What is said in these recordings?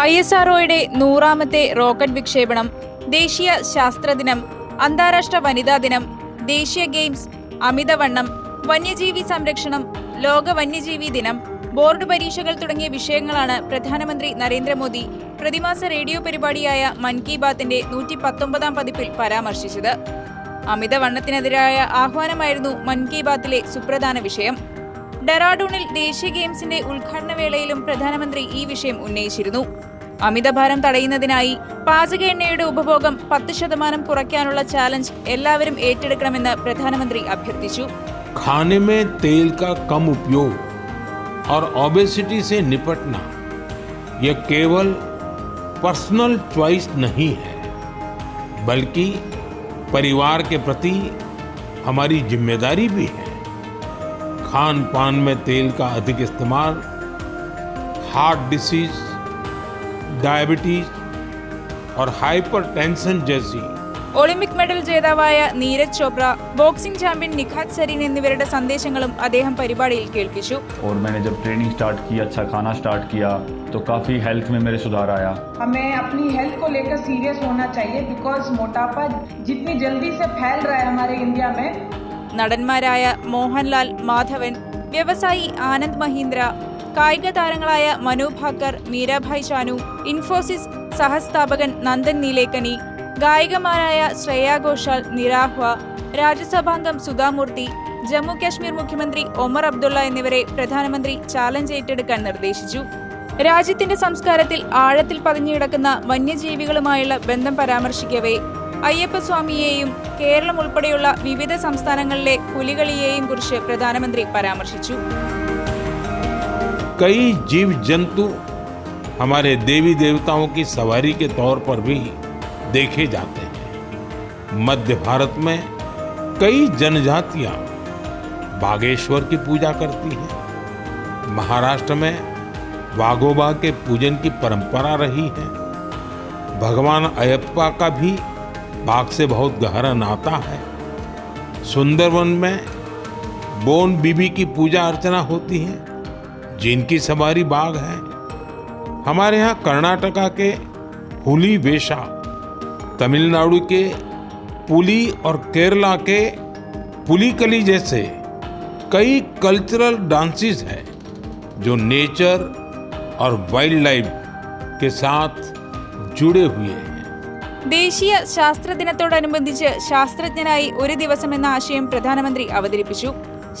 I S ആർഒയുടെ നൂറാമത്തെ rocket വിക്ഷേപണം ദേശീയ ശാസ്ത്രദിനം അന്താരാഷ്ട്ര വനിതാ ദിനം ദേശീയ ഗെയിംസ് അമിതവണ്ണം വന്യജീവി സംരക്ഷണം ലോക വന്യജീവി ദിനം ബോർഡ് പരീക്ഷകൾ തുടങ്ങിയ വിഷയങ്ങളാണ് പ്രധാനമന്ത്രി നരേന്ദ്രമോദി പ്രതിമാസ റേഡിയോ പരിപാടിയായ മൻ കി ബാത്തിന്റെ നൂറ്റി പത്തൊമ്പതാം പതിപ്പിൽ പരാമർശിച്ചത്. അമിതവണ്ണത്തിനെതിരായ ആഹ്വാനമായിരുന്നു മൻ കി ബാത്തിലെ സുപ്രധാന വിഷയം. ഡെറാഡൂണിൽ ദേശീയ ഗെയിംസിന്റെ ഉദ്ഘാടന വേളയിലും പ്രധാനമന്ത്രി ഈ വിഷയം ഉന്നയിച്ചിരുന്നു. അമിതഭാരം തടയുന്നതിനായി പാചക എണ്ണയുടെ ഉപഭോഗം പത്ത് ശതമാനം കുറയ്ക്കാനുള്ള ചാലഞ്ച് എല്ലാവരും ഏറ്റെടുക്കണമെന്ന് പ്രധാനമന്ത്രി അഭ്യർത്ഥിച്ചു खाने में तेल का कम उपयोग और ओबेसिटी से निपटना यह केवल पर्सनल चॉइस नहीं है बल्कि परिवार के प्रति हमारी जिम्मेदारी भी है खान पान में तेल का अधिक इस्तेमाल हार्ट डिसीज डायबिटीज और हाइपरटेंशन जैसी ഒളിമ്പിക് മെഡൽ ജേതാവായ നീരജ് ചോപ്ര ബോക്സിംഗ് ചാമ്പ്യൻ നിഖാത് സരീൻ എന്നിവരുടെ സന്ദേശങ്ങളും അദ്ദേഹം പരിപാടിയിൽ കേൾപ്പിച്ചു और मैंने जब ट्रेनिंग स्टार्ट की अच्छा खाना स्टार्ट किया तो काफ़ी हेल्थ में मेरे सुधार आया हमें अपनी हेल्थ को लेकर सीरियस होना चाहिए बिकॉज मोटापा जितनी जल्दी से फैल रहा है हमारे इंडिया में നടന്മാരായ മോഹൻലാൽ മാധവൻ വ്യവസായി ആനന്ദ് മഹീന്ദ്ര കായിക താരങ്ങളായ മനു ഭാക്കർ മീരാഭായ് ചാനു ഇൻഫോസിസ് സഹസ്ഥാപകൻ നന്ദൻ നീലേക്കനി ഗായികമാരായ ശ്രേയ ഘോഷാൽ നിരാഹ്വ രാജ്യസഭാംഗം സുധാമൂർത്തി ജമ്മു കാശ്മീർ മുഖ്യമന്ത്രി ഒമർ അബ്ദുള്ള എന്നിവരെ പ്രധാനമന്ത്രി ചാലഞ്ച് ഏറ്റെടുക്കാൻ നിർദ്ദേശിച്ചു. രാജ്യത്തിന്റെ സംസ്കാരത്തിൽ ആഴത്തിൽ പതിഞ്ഞുകിടക്കുന്ന വന്യജീവികളുമായുള്ള ബന്ധം പരാമർശിക്കവേ അയ്യപ്പസ്വാമിയെയും കേരളം ഉൾപ്പെടെയുള്ള വിവിധ സംസ്ഥാനങ്ങളിലെ പുലികളിയെയും കുറിച്ച് പ്രധാനമന്ത്രി പരാമർശിച്ചു. कई जीव जंतु हमारे देवी देवताओं की सवारी के तौर पर भी देखे जाते हैं। मध्य भारत में कई जनजातियाँ बागेश्वर की पूजा करती हैं। महाराष्ट्र में वाघोबा के पूजन की परंपरा रही है। भगवान अयप्पा का भी बाघ से बहुत गहरा नाता है। सुंदरवन में बोन बीबी की पूजा अर्चना होती है। जिनकी सवारी बाघ है हमारे यहाँ कर्नाटका के हुली वेशा तमिलनाडु के पुली और केरला के पुलिकली जैसे कई कल्चरल डांसेस हैं जो नेचर और वाइल्ड लाइफ के साथ जुड़े हुए हैं ദേശീയ ശാസ്ത്ര ദിനത്തോടനുബന്ധിച്ച് ശാസ്ത്രജ്ഞനായി ഒരു ദിവസം എന്ന ആശയം പ്രധാനമന്ത്രി അവതരിപ്പിച്ചു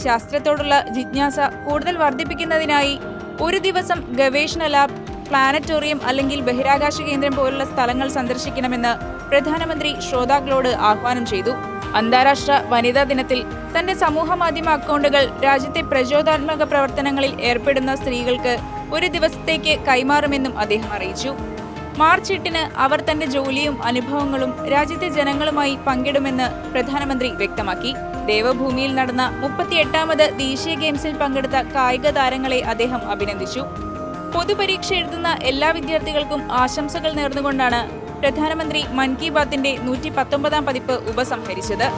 ശാസ്ത്രത്തോടുള്ള ജിജ്ഞാസ കൂടുതൽ വർദ്ധിപ്പിക്കുന്നതിനായി ഒരു ദിവസം ഗവേഷണ ലാബ് പ്ലാനറ്റോറിയം അല്ലെങ്കിൽ ബഹിരാകാശ കേന്ദ്രം പോലുള്ള സ്ഥലങ്ങൾ സന്ദർശിക്കണമെന്ന് പ്രധാനമന്ത്രി ശ്രോതാക്കളോട് ആഹ്വാനം ചെയ്തു. അന്താരാഷ്ട്ര വനിതാ ദിനത്തിൽ തന്റെ സമൂഹ മാധ്യമ അക്കൗണ്ടുകൾ രാജ്യത്തെ പ്രചോദനാത്മക പ്രവർത്തനങ്ങളിൽ ഏർപ്പെടുന്ന സ്ത്രീകൾക്ക് ഒരു ദിവസത്തേക്ക് കൈമാറുമെന്നും അദ്ദേഹം അറിയിച്ചു. മാർച്ച് എട്ടിന് അവർ തന്റെ ജോലിയും അനുഭവങ്ങളും രാജ്യത്തെ ജനങ്ങളുമായി പങ്കിടുമെന്ന് പ്രധാനമന്ത്രി വ്യക്തമാക്കി. ദേവഭൂമിയിൽ നടന്ന മുപ്പത്തിയെട്ടാമത് ദേശീയ ഗെയിംസിൽ പങ്കെടുത്ത കായിക താരങ്ങളെ അദ്ദേഹം അഭിനന്ദിച്ചു. പൊതുപരീക്ഷ എഴുതുന്ന എല്ലാ വിദ്യാർത്ഥികൾക്കും ആശംസകൾ നേർന്നുകൊണ്ടാണ് പ്രധാനമന്ത്രി മൻ കി ബാത്തിന്റെ നൂറ്റി പത്തൊമ്പതാം പതിപ്പ് ഉപസംഹരിച്ചത്.